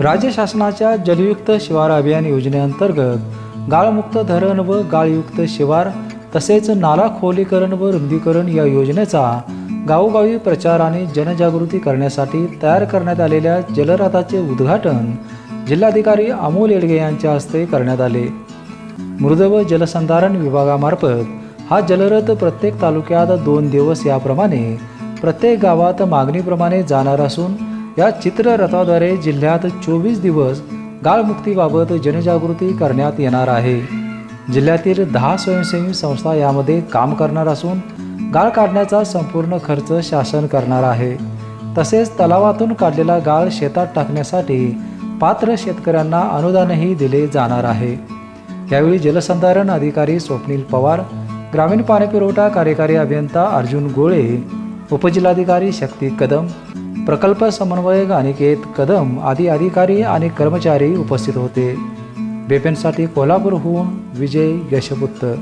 राज्य शासनाच्या जलयुक्त शिवार अभियान योजनेअंतर्गत गाळमुक्त धरण व गाळयुक्त शिवार तसेच नाला खोलीकरण व रुंदीकरण या योजनेचा गावोगावी प्रचार आणि जनजागृती करण्यासाठी तयार करण्यात आलेल्या जलरथाचे उद्घाटन जिल्हाधिकारी अमोल येडगे यांच्या हस्ते करण्यात आले. मृद व जलसंधारण विभागामार्फत हा जलरथ प्रत्येक तालुक्यात दोन दिवस याप्रमाणे प्रत्येक गावात मागणीप्रमाणे जाणार असून या चित्ररथाद्वारे जिल्ह्यात चोवीस दिवस गाळमुक्तीबाबत जनजागृती करण्यात येणार आहे. जिल्ह्यातील दहा स्वयंसेवी संस्था यामध्ये काम करणार असून गाळ काढण्याचा संपूर्ण खर्च शासन करणार आहे. तसेच तलावातून काढलेला गाळ शेतात टाकण्यासाठी पात्र शेतकऱ्यांना अनुदानही दिले जाणार आहे. यावेळी जलसंधारण अधिकारी स्वप्नील पवार ग्रामीण पाणीपुरवठा कार्यकारी अभियंता अर्जुन गोळे उपजिल्हाधिकारी शक्ती कदम प्रकल्प समन्वयक अनिकेत कदम आदी अधिकारी आणि कर्मचारी उपस्थित होते. बेपेनसाठी कोल्हापूरहून विजय यशपुत्र.